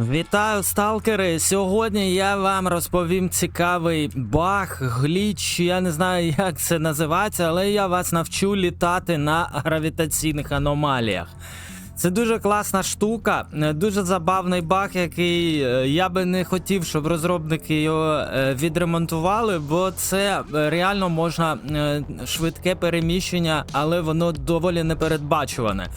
Вітаю, сталкери! Сьогодні я вам розповім цікавий баг, гліч. Я не знаю, як це називається, але я вас навчу літати на гравітаційних аномаліях. Це дуже класна штука, дуже забавний баг, який е, я би не хотів, щоб розробники його е, відремонтували, бо це е, реально можна швидке переміщення, але воно доволі непередбачуване.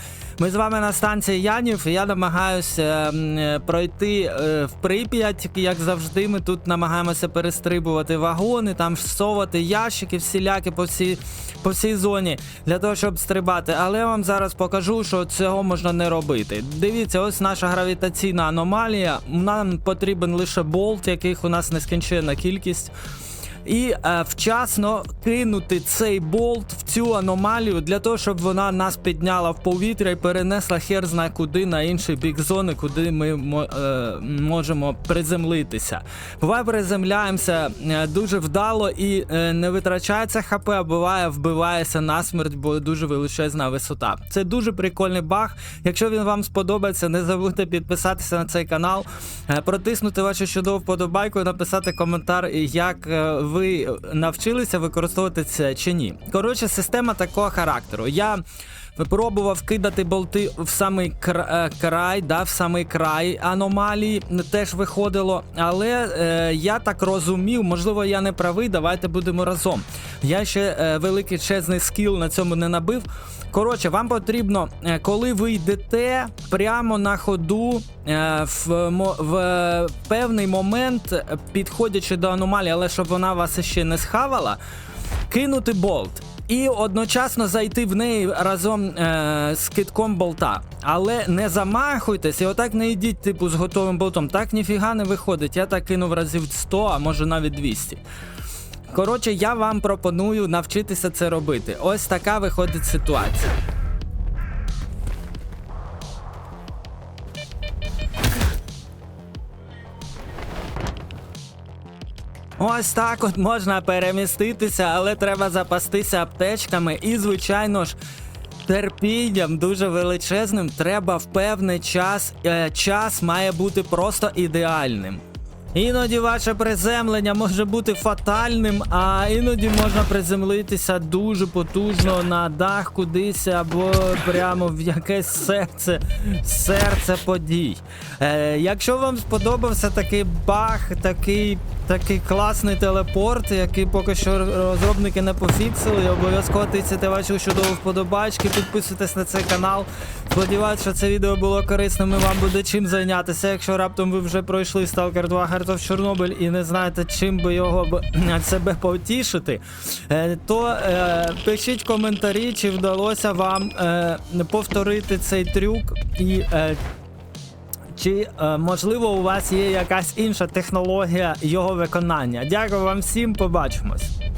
Ми з вами на станції Янів, я намагаюся е, пройти е, в Прип'ять, як завжди. Ми тут намагаємося перестрибувати вагони, там всовувати ящики всілякі по всій, по всій зоні для того, щоб стрибати. Але я вам зараз покажу, що цього можна не робити. Дивіться, ось наша гравітаційна аномалія. Нам потрібен лише болт, яких у нас нескінченна кількість. І е, вчасно кинути цей болт в цю аномалію для того, щоб вона нас підняла в повітря і перенесла хер зна куди на інший бік зони, куди ми е, можемо приземлитися. Буває, приземляємося е, дуже вдало і е, не витрачається ХП, а буває, вбивається насмерть, бо дуже величезна висота. Це дуже прикольний баг. Якщо він вам сподобається, не забудьте підписатися на цей канал, е, протиснути вашу чудову вподобайку і написати коментар, як е, ви навчилися використовувати це чи ні. Коротше, система такого характеру. Я Пробував кидати болти в самий е, край, да, в самий край аномалії теж виходило. Але е, я так розумів, можливо, я не правий, давайте будемо разом. Я ще е, великий чесний скіл на цьому не набив. Коротше, вам потрібно, е, коли ви йдете прямо на ходу е, в, в певний момент, підходячи до аномалії, але щоб вона вас ще не схавала, кинути болт. І одночасно зайти в неї разом е, з китком болта. Але не замахуйтесь і отак не йдіть, типу, з готовим болтом. Так ніфіга не виходить. Я так кинув разів 100, а може навіть 200. Коротше, я вам пропоную навчитися це робити. Ось така виходить ситуація. Ось так от можна переміститися, але треба запастися аптечками і, звичайно ж, терпінням дуже величезним. Треба в певний час. Е, час має бути просто ідеальним. Іноді ваше приземлення може бути фатальним, а іноді можна приземлитися дуже потужно на дах кудись або прямо в якесь серце, серце подій. Е, якщо вам сподобався такий баг, такий, такий класний телепорт, який поки що розробники не пофіксили, обов'язково тицяйте вашу чудову вподобачки, підписуйтесь на цей канал. Сподіваюсь, що це відео було корисним і вам буде чим зайнятися. Якщо раптом ви вже пройшли Stalker 2 Heart of Чорнобиль і не знаєте, чим би його себе потішити, е, то е, пишіть коментарі, чи вдалося вам е, повторити цей трюк і. Е, чи е, можливо у вас є якась інша технологія його виконання? Дякую вам всім, побачимось.